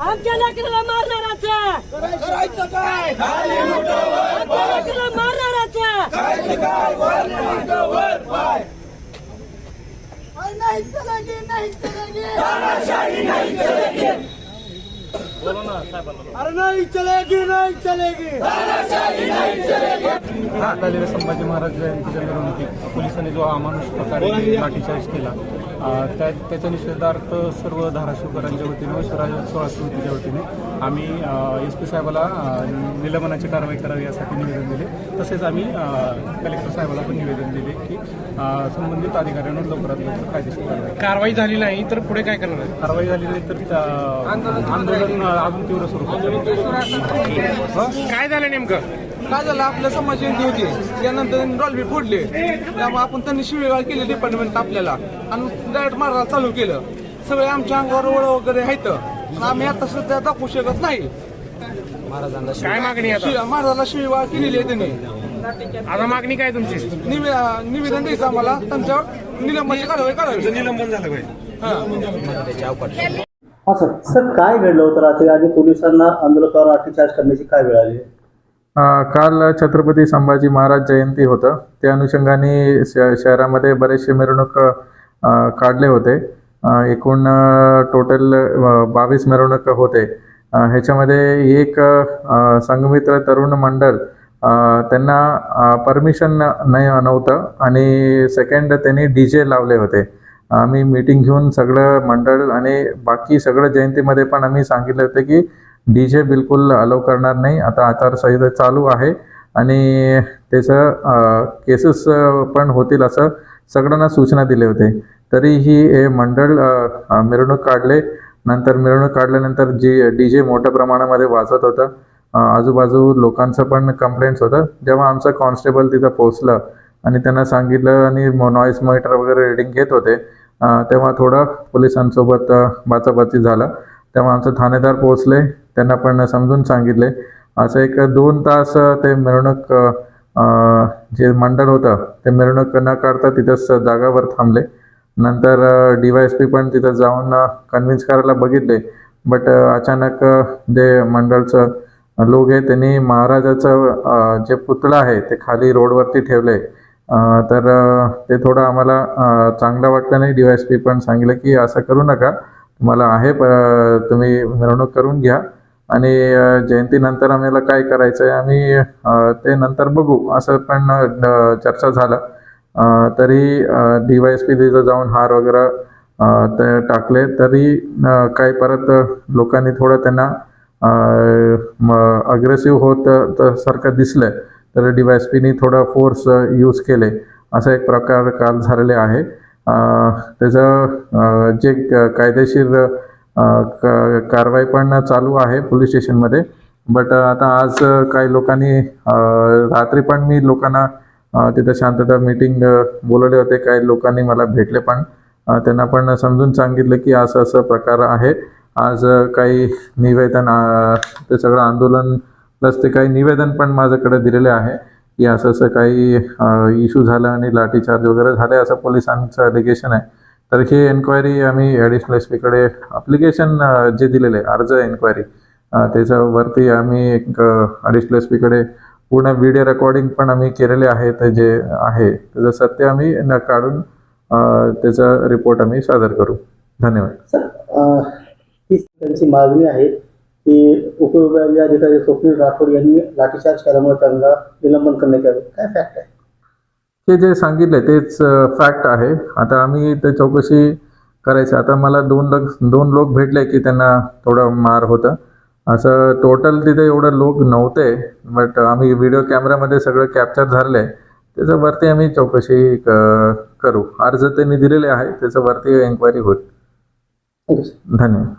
आमच्या लेकराला मारणाराचं करायचं काय? आमच्या लेकराला मारणाराचं नाही चलेगी नाही चलेगी अरे नाही चलेगी नाही चलेगी झालेल्या संभाजी महाराज जयंतीच्या मिरवणुकीत पोलिसांनी जो अमानुष प्रकारे लाठीचार्ज केला त्या त्याच्या निषेधार्थ सर्व धाराशिवकरांच्या वतीने व शिवराज सोळा समितीच्या वतीने आम्ही एस पी साहेबाला निलंबनाची कारवाई करावी यासाठी निवेदन दिले. तसेच आम्ही कलेक्टर साहेबाला पण निवेदन दिले की संबंधित अधिकाऱ्यांवर लवकरात लवकर कायदेशीर कारवाई कारवाई झाली नाही तर पुढे काय करणार आहे? कारवाई झाली नाही तर त्या आंदोलन अजून तीव्र स्वरूपात काय झालं नेमकं? काय झालं? आपल्या समाज जयंती होती. त्यानंतर त्यांनी डॉल्बी फोडले. त्यामुळे आपण त्यांनी शिवेगाळ केली डिपार्टमेंट आपल्याला. आणि डायरेक्ट मारायला चालू केलं. सगळे आमच्या अंगावर ओळ वगैरे आहेत. आम्ही आता सध्या दाखवू शकत नाही. काय मागणी आता? शि- महाराजाला शिवेगाळ केलेली आहे त्यांनी. आता मागणी काय तुमची? निवे- निवेदन द्यायचं आम्हाला. त्यांच्यावर निलंबनाची कारवाई करावी. निलंबन झालं पाहिजे. हा. सर. सर काय घडलं होतं रात्री? आणि पोलिसांना आंदोलकावर लाठीचार्ज करण्याची काय वेळ आली? काल छत्रपती संभाजी महाराज जयंती होतं. त्या अनुषंगाने श शहरामध्ये बरेचसे मिरवणूक काढले होते. एकूण टोटल बावीस मिरवणूक होते. ह्याच्यामध्ये एक संगमित्र संघमित्र तरुण मंडळ त्यांना परमिशन नाही नव्हतं आणि सेकंड त्यांनी डी जे लावले होते. आम्ही मीटिंग घेऊन सगळं मंडळ आणि बाकी सगळं जयंतीमध्ये पण आम्ही सांगितलं होतं की डी जे बिलकुल अलो करणार नाही. आता आचारसंहिता चालू आहे आणि त्याचं केसेस पण होतील असं सगळ्यांना सूचना दिले होते. तरीही हे मंडळ मिरवणूक काढले. नंतर मिरवणूक काढल्यानंतर जी डी जे मोठ्या प्रमाणामध्ये वाजत होतं आजूबाजू लोकांचं पण कंप्लेंट्स होतं. जेव्हा आमचं कॉन्स्टेबल तिथं पोहोचलं आणि त्यांना सांगितलं आणि नॉईस मॉनिटर वगैरे रिडिंग घेत होते तेव्हा थोडं पोलिसांसोबत बाचाबाची झालं. तेव्हा आमचं ठाणेदार पोहोचले. त्यांना पण समजून सांगितले. असं एक दोन तास ते मिरवणूक जे मंडळ होतं ते मिरवणूक न काढता तिथंच जागावर थांबले. नंतर डी वाय एस पी पण तिथं जाऊन कन्व्हिन्स करायला बघितले. बट अचानक जे मंडळचं लोक आहे त्यांनी महाराजाचं जे पुतळा आहे ते खाली रोडवरती ठेवले. तर ते थोडं आम्हाला चांगलं वाटलं नाही. डी वाय एस पी पण सांगितलं की असं करू नका. तुम्हाला आहे प- तुम्ही मिरवणूक करून घ्या. आणि जयंतीनंतर आम्हाला काय करायचं आहे आम्ही ते नंतर बघू. असं पण चर्चा झालं. तरी डी वाय एस पी तिथं जाऊन हार वगैरे ते टाकले. तरी काही परत लोकांनी थोडं त्यांना अग्रेसिव्ह होत सारखं दिसलं. तर डी वाय एस पीनी थोडं फोर्स यूज केले. असा एक प्रकार काल झालेले आहे. त्याचं जे कायदेशीर कारवाई पण चालू आहे पोलीस स्टेशनमध्ये. बट आता आज काही लोकांनी रात्री पण मी लोकांना तिथं शांतता मीटिंग बोलवले होते. काही लोकांनी मला भेटले पण त्यांना पण समजून सांगितलं की असं असं प्रकार आहे. आज काही निवेदन ते सगळं आंदोलन प्लस ते काही निवेदन पण माझ्याकडे दिलेले आहे की असं असं काही इश्यू झालं आणि लाठीचार्ज वगैरे झाले असं पोलिसांचं अलिगेशन आहे. तर ही एन्क्वायरी आम्ही ॲडिशनल एस पीकडे अप्लिकेशन जे दिलेले आहे, अर्ज एन्क्वायरी त्याच्यावरती आम्ही एक ॲडिशनल एस पीकडे पूर्ण व्हिडिओ रेकॉर्डिंग पण आम्ही केलेले आहेत जे आहे. त्याचं सत्य आम्ही न काढून त्याचा रिपोर्ट आम्ही सादर करू. धन्यवाद. सर ही त्यांची मागणी आहे की उपविभागीय अधिकारी स्वप्नील राठोड यांनी लाठीचार्ज केल्यामुळे त्यांना निलंबन करण्यात यावे. काय फॅक्ट आहे? हे जे सांगितले तेच फॅक्ट आहे. आता आम्ही ते चौकशी करायचं. आता मला दोन लोक दोन लोक भेटले की त्यांना थोडं मार होतं. असं टोटल तिथे एवढं लोक नव्हते बट आम्ही व्हिडिओ कॅमेऱ्यामध्ये सगळं कॅप्चर झालं आहे. त्याच्यावरती आम्ही चौकशी करू. अर्ज त्यांनी दिलेले आहे. त्याच्यावरती एन्क्वायरी होईल. धन्यवाद.